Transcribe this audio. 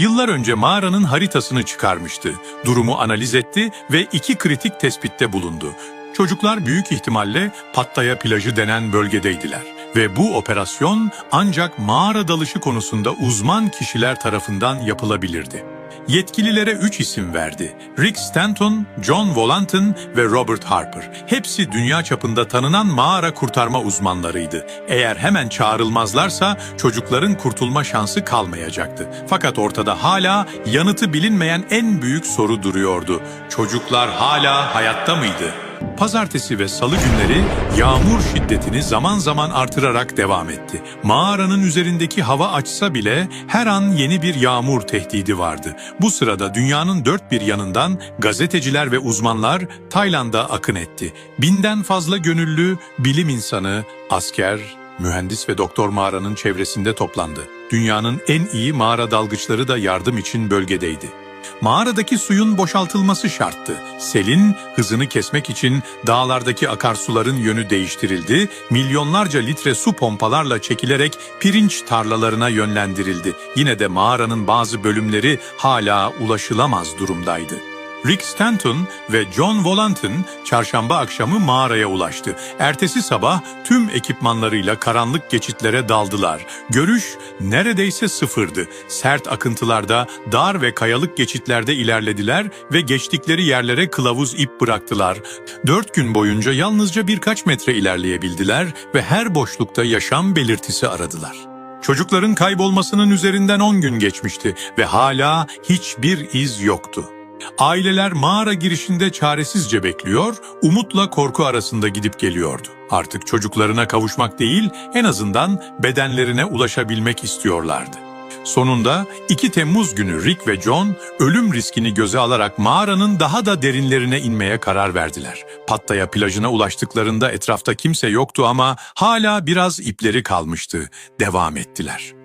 yıllar önce mağaranın haritasını çıkarmıştı. Durumu analiz etti ve iki kritik tespitte bulundu. Çocuklar büyük ihtimalle Pattaya plajı denen bölgedeydiler ve bu operasyon ancak mağara dalışı konusunda uzman kişiler tarafından yapılabilirdi. Yetkililere üç isim verdi. Rick Stanton, John Volanton ve Robert Harper. Hepsi dünya çapında tanınan mağara kurtarma uzmanlarıydı. Eğer hemen çağrılmazlarsa çocukların kurtulma şansı kalmayacaktı. Fakat ortada hala yanıtı bilinmeyen en büyük soru duruyordu. Çocuklar hala hayatta mıydı? Pazartesi ve salı günleri yağmur şiddetini zaman zaman artırarak devam etti. Mağaranın üzerindeki hava açsa bile her an yeni bir yağmur tehdidi vardı. Bu sırada dünyanın dört bir yanından gazeteciler ve uzmanlar Tayland'a akın etti. Binden fazla gönüllü, bilim insanı, asker, mühendis ve doktor mağaranın çevresinde toplandı. Dünyanın en iyi mağara dalgıçları da yardım için bölgedeydi. Mağaradaki suyun boşaltılması şarttı. Selin hızını kesmek için dağlardaki akarsuların yönü değiştirildi, milyonlarca litre su pompalarla çekilerek pirinç tarlalarına yönlendirildi. Yine de mağaranın bazı bölümleri hala ulaşılamaz durumdaydı. Rick Stanton ve John Volanton çarşamba akşamı mağaraya ulaştı. Ertesi sabah tüm ekipmanlarıyla karanlık geçitlere daldılar. Görüş neredeyse sıfırdı. Sert akıntılarda, dar ve kayalık geçitlerde ilerlediler ve geçtikleri yerlere kılavuz ip bıraktılar. Dört gün boyunca yalnızca birkaç metre ilerleyebildiler ve her boşlukta yaşam belirtisi aradılar. Çocukların kaybolmasının üzerinden 10 gün geçmişti ve hala hiçbir iz yoktu. Aileler mağara girişinde çaresizce bekliyor, umutla korku arasında gidip geliyordu. Artık çocuklarına kavuşmak değil, en azından bedenlerine ulaşabilmek istiyorlardı. Sonunda 2 Temmuz günü Rick ve John ölüm riskini göze alarak mağaranın daha da derinlerine inmeye karar verdiler. Pattaya plajına ulaştıklarında etrafta kimse yoktu ama hala biraz ipleri kalmıştı. Devam ettiler.